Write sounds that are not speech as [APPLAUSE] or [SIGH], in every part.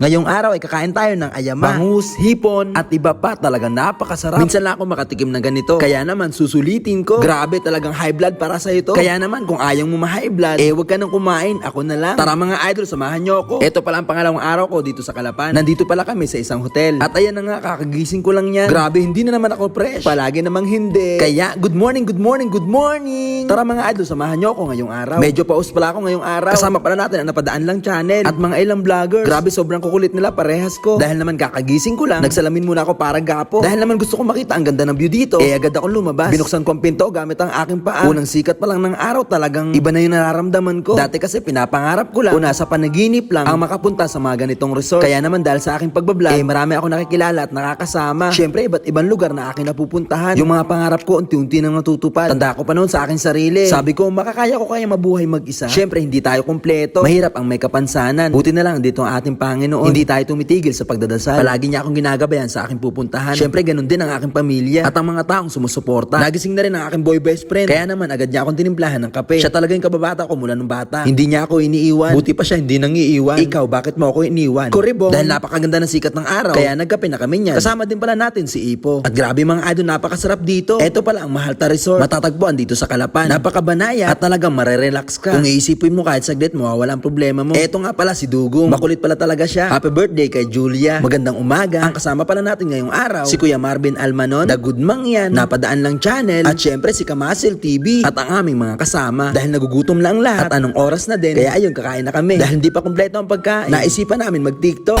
Ngayong araw ay kakain tayo ng ayama, bangus, hipon, at iba pa talagang napakasarap. Minsan lang ako makatikim ng ganito. Kaya naman susulitin ko. Grabe talagang high blood para sa ito. Kaya naman kung ayaw mo ma-high blood, eh wag ka nang kumain. Ako na lang. Tara mga idol, samahan nyo ako. Ito pala ang pangalawang araw ko dito sa Kalapan. Nandito pala kami sa isang hotel. At ayan na nga, kakagising ko lang yan. Grabe, hindi na naman ako fresh. Palagi namang hindi. Kaya, good morning, good morning, good morning. Tara mga idol, samahan nyo ako ngayong araw. Medyo paus pala ako ngayong araw. Kasama pala natin ang napadaan lang channel. At mga ilang vloggers. Grabe, sobrang kukulit nila parehas ko. Dahil naman kakagising ko lang, nagsalamin muna ako para gapo. Dahil naman gusto ko makita ang ganda ng view dito, eh agad akong lumabas. Binuksan ko ang pinto gamit ang aking paa. Unang sikat pa lang ng araw talagang iba na yung nararamdaman ko. Dati kasi pinapangarap ko lang, una sa panaginip lang, ang makapunta sa mga ganitong resort. Kaya naman dahil sa aking pagbablog, eh marami ako nakikilala at nakakasama. Siyempre, iba't ibang lugar na aking napupuntahan. Yung mga pangarap ko, unti-unti nang natutupad. Tanda ko pa noon sa aking sarili. Sabi ko, makakaya ko kaya mabuhay mag-isa. Siyempre, hindi tayo kumpleto. Mahirap ang may kapansanan. Buti na lang dito ang ating Panginoon. Hindi tayo tumitigil sa pagdadasal. Palagi niya akong ginagabayan sa aking pupuntahan. Siyempre, ganun din ang aking pamilya at ang mga taong sumusuporta. Nagising na rin ang aking boy best friend. Kaya naman, agad niya akong tinimplahan ng kape. Siya talaga yung kababata ko mula nung bata. Hindi niya ako iniiwan. Buti pa siya, hindi nang iiwan. Ikaw, bakit mo ako iniiwan? Koribong. Dahil napakaganda ng sikat ng araw. Kaya nagkape na kami niyan. Kasama din pala natin si Ipo. At grabe mga idol, napakasarap dito. Ito pala ang Mahalta Resort. Matatagpuan dito sa Kalapan. Napakabanaya at talagang marerelax ka. Kung iisipin mo kahit saglit, mawawala ang problema mo. Ito nga pala si Dugong. Makulit pala talaga siya. Happy birthday kay Julia. Magandang umaga. Ang kasama pala natin ngayong araw, si Kuya Marvin Almanon, The Good Mangyan, Napadaan Lang Channel, at syempre si Kamasil TV, at ang aming mga kasama. Dahil nagugutom lang lahat, at anong oras na din, kaya ayun, kakain na kami. Dahil hindi pa kumpleto ang pagkain, naisipan namin mag-tiktok.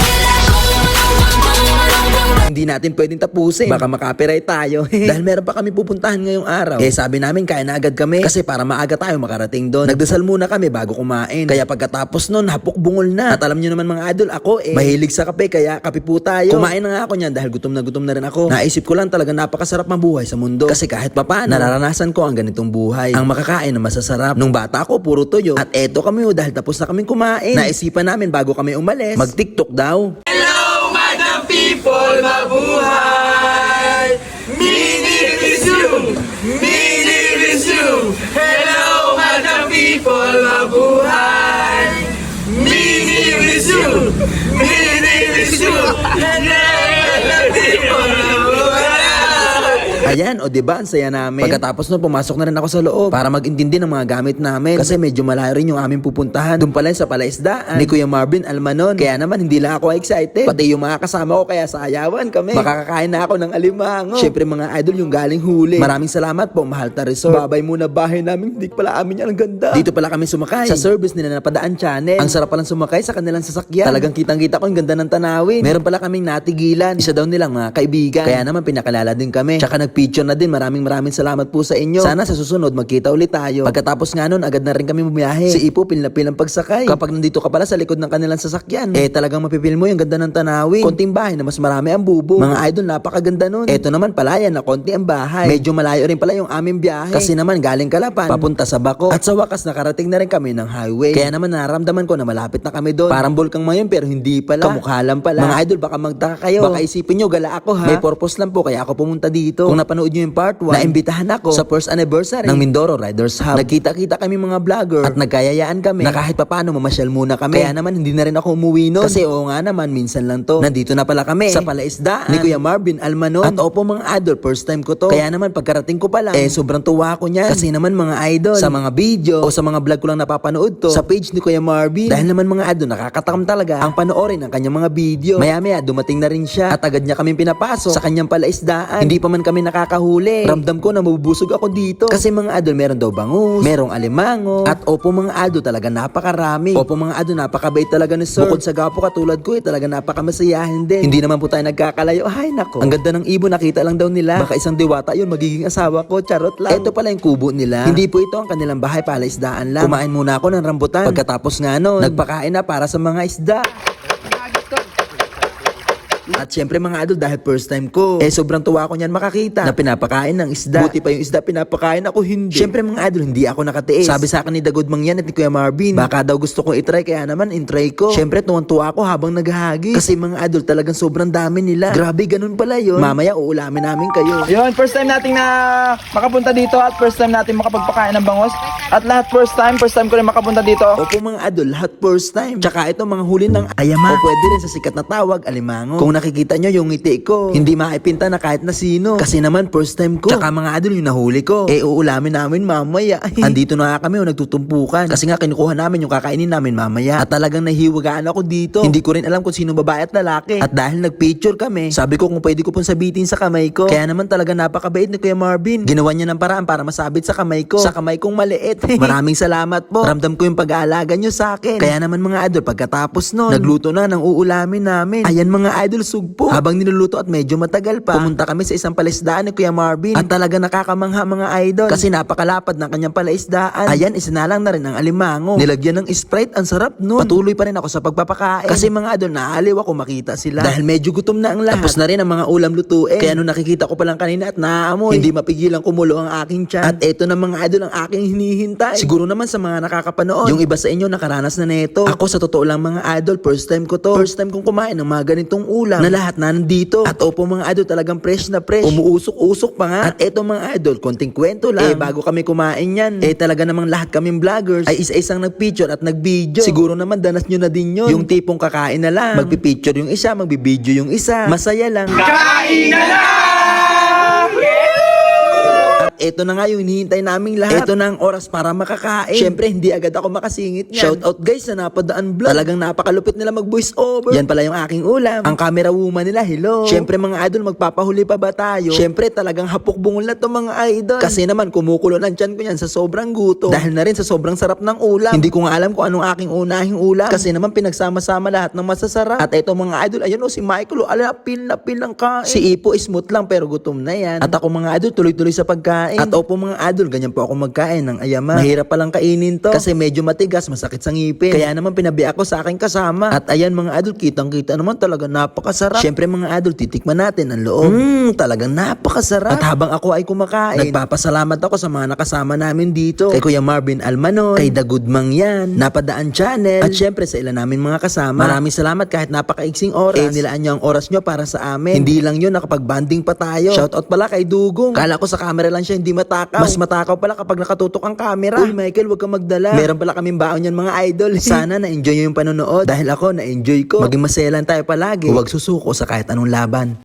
Hindi natin pwedeng tapusin. Baka makapiright tayo. [LAUGHS] Dahil meron pa kami pupuntahan ngayong araw. Eh sabi namin kaya na agad kami. Kasi para maaga tayo makarating doon. Nagdasal muna kami bago kumain. Kaya pagkatapos nun, hapok bungol na. At alam nyo naman mga idol, ako eh. Mahilig sa kape kaya kape po tayo. Kumain na nga ako niyan dahil gutom na gutom na rin ako. Naisip ko lang talaga napakasarap mabuhay sa mundo. Kasi kahit papaano, nararanasan ko ang ganitong buhay. Ang makakain na masasarap. Nung bata ko, puro tuyo. At eto kami oh, dahil tapos na kaming kumain. Naisipan namin bago kami umalis, mag-tiktok daw. People, mabuhay! Mini Resume! Mini Resume! Hello, Madam People, mabuhay! Mini Resume! Mini Resume! Hello, Ayan, o diba, ang saya namin. Pagkatapos nun, pumasok na rin ako sa loob para mag-intindi ng mga gamit namin. Kasi medyo malayo rin yung aming pupuntahan. Doon pala sa palaisdaan ni Kuya Marvin Almanon. Kaya naman, hindi lang ako excited. Pati yung mga kasama ko, kaya sayawan kami. Makakakain na ako ng alimango. Siyempre mga idol, yung galing huli. Maraming salamat po, Mahalta Resort. Babay muna bahay namin, hindi pala amin yan ang ganda. Dito pala kami sumakay. Sa service nila na Padaan Channel. Ang sarap palang sumakay sa kanilang sasakyan. Talagang kitang-kita ko ang ganda ng tanawin. Meron pala kaming natigilan. Isa daw nilang mga kaibigan. Kaya naman pinakalala din kami. Tsaka nagpicture na din. Maraming maraming salamat po sa inyo. Sana sa susunod magkita ulit tayo. Pagkatapos nga nun, agad na rin kami bumiyahe. Si Ipo pilna-pilang pagsakay. Kapag nandito ka pala sa likod ng kanilang sasakyan, eh talagang mapipil mo yung ganda ng tanawin. Konting bahay na mas marami ang bubo. Mga idol, napakaganda nun. Eto naman palayan na konti ang bahay. Medyo malayo rin pala yung aming biyahe. Kasi naman galing Kalapan, papunta sa Bako. At sa wakas nakarating na rin kami ng highway. Kaya naman naramdaman ko na malapit na kami doon. Parang bulkang ngayon pero hindi pala. Kamukha lang pala. Mga idol, baka magtaka kayo. Baka isipin nyo, gala ako ha. May purpose lang po kaya ako pumunta dito. Kung napanood nyo yung part 1, naimbitahan ako sa first anniversary ng Mindoro Riders Hub. Nagkita-kita kami mga vlogger at nagkayayaan kami na kahit papano mamasyal muna kami. Kaya naman hindi na rin ako umuwi noon. Kasi oo nga naman, minsan lang to. Nandito na pala kami sa palaisdaan ni Kuya Marvin Almanon. At opo mga idol, first time ko to. Kaya naman pagkarating ko pa lang, eh sobrang tuwa ko niyan. Kasi naman mga idol, sa mga video o sa mga vlog ko lang napapanood to, sa page ni Kuya Marvin. Dahil naman mga idol, nakakatakam talaga ang panoorin ng kanyang mga video. Maya-maya, dumating na rin siya at agad niya kami pinapasok sa kanyang palaisdaan. Hindi pa man kami nakakahuli. Ramdam ko na mabubusog ako dito. Kasi mga idol, meron daw bangus, merong alimango, at opo mga idol, talaga napakarami. Opo mga idol, napakabait talaga ni Sir. Bukod sa gapo katulad ko, eh, talaga napakamasayahin din. Hindi naman po tayo nagkakalayo. Ay nako, ang ganda ng ibon, nakita lang daw nila. Baka isang diwata yun, magiging asawa ko. Charot lang. Ito pala yung kubo nila. Hindi po ito ang kanilang bahay, palaisdaan lang. Kumain muna ako ng rambutan. Pagkatapos nga nun, nagpakain na para sa mga isda. At syempre mga idol, dahil first time ko, eh sobrang tuwa ko niyan makakita na pinapakain ng isda. Buti pa yung isda pinapakain ako hindi. Syempre mga idol, hindi ako nakatiis. Sabi sa akin ni Dagod Mang yan at ni Kuya Marvin, baka daw gusto kong itry kaya naman intry ko. Syempre tuwang-tuwa ako habang naghahagi. Kasi mga idol talagang sobrang dami nila. Grabe, ganun pala yun. Mamaya uulamin namin kayo. Yun, first time nating na makapunta dito at first time natin makapagpakain ng bangos. At lahat first time, first time ko rin makapunta dito. Opo mga idol, lahat first time. Tsaka ito mga huli ng ayama. O pwede rin sa sikat na tawag, alimango. Kung nakikita nyo yung ngiti ko, hindi maipinta na kahit na sino. Kasi naman first time ko. Tsaka mga idol yung nahuli ko. Eh uulamin namin mamaya. Andito na nga kami o nagtutumpukan. Kasi nga kinukuha namin yung kakainin namin mamaya. At talagang nahihiwagaan ako dito. Hindi ko rin alam kung sino babae at lalaki. At dahil nagpicture kami, sabi ko kung pwede ko pong sabitin sa kamay ko. Kaya naman talaga napakabait ni Kuya Marvin. Ginawa niya ng paraan para masabit sa kamay ko. Sa kamay kong maliit. [LAUGHS] Maraming salamat po. Ramdam ko yung pag-aalaga nyo sa akin. Kaya naman mga idol, pagkatapos nun, nagluto na ng uulamin namin. Ayan mga idol, sugpo. Habang niluluto at medyo matagal pa, pumunta kami sa isang palaisdaan ni Kuya Marvin. At talaga nakakamangha mga idol. Kasi napakalapad ng kanyang palaisdaan. Ayan, isinalang na rin ang alimango. Nilagyan ng Sprite, ang sarap nun. Patuloy pa rin ako sa pagpapakain. Kasi mga idol, naaliw ako makita sila. Dahil medyo gutom na ang lahat. Tapos na rin ang mga ulam lutuin. Kaya nung nakikita ko pa lang kanina at naaamoy, hindi mapigilan kumulo ang aking tiyan. At eto na mga idol ang aking hinihintay. Siguro naman sa mga nakakapanood, yung iba sa inyo nakaranas na neto. Ako sa totoo lang mga idol, first time ko to. First time kong kumain ng mga ganitong ulam na lahat na nandito. At opo mga idol, talagang fresh na fresh. Umuusok-usok pa nga. At eto mga idol, konting kwento lang. Eh bago kami kumain yan, eh talaga namang lahat kaming vloggers ay isa-isang nagpicture at nagvideo. Siguro naman danas nyo na din yun. Yung tipong kakain na lang. Magpipicture yung isa, magbibideo yung isa. Masaya lang. Kain na lang! Eto na nga yung hinihintay naming lahat. Eto na ang oras para makakain. Syempre, hindi agad ako makasingit niyan. Shout out guys sa napadaan vlog. Talagang napakalupit nila mag voice over. Yan pala yung aking ulam. Ang camera woman nila, hello. Syempre mga idol, magpapahuli pa ba tayo? Syempre, talagang hapok bungol na to mga idol. Kasi naman, kumukulo ng tiyan ko yan sa sobrang gutom. Dahil na rin sa sobrang sarap ng ulam. Hindi ko nga alam kung anong aking unahing ulam. Kasi naman, pinagsama-sama lahat ng masasarap. At eto mga idol, ayun o, si Michael, o, ala, pil na pil ng kain. Si Ipo, smooth lang pero gutom na yan. At ako mga idol, tuloy-tuloy sa pagkain. At opo mga idol, ganyan po ako magkain ng ayama. Mahirap palang kainin to. Kasi medyo matigas, masakit sa ngipin. Kaya naman pinabi ako sa aking kasama. At ayan mga idol, kitang-kita naman talaga napakasarap. Siyempre mga idol, titikman natin ang loob. Mmm, talagang napakasarap. At habang ako ay kumakain, nagpapasalamat ako sa mga nakasama namin dito. Kay Kuya Marvin Almanon, kay Dagud Mangyan, Napadaan Channel, at syempre sa ilan namin mga kasama. Maraming salamat kahit napakaiksing oras. Eh, nilaan niyo ang oras niyo para sa amin. Hindi lang yun, nakapag-banding pa tayo. Shoutout pala kay Dugong. Kala ko sa camera lang siya hindi matakaw. Mas matakaw pala kapag nakatutok ang camera. Uy, Michael, wag kang magdala. Meron pala kaming baon yan mga idol. [LAUGHS] Sana na-enjoy nyo yung panonood. Dahil ako, na-enjoy ko. Maging masaya lang tayo palagi. Huwag susuko sa kahit anong laban.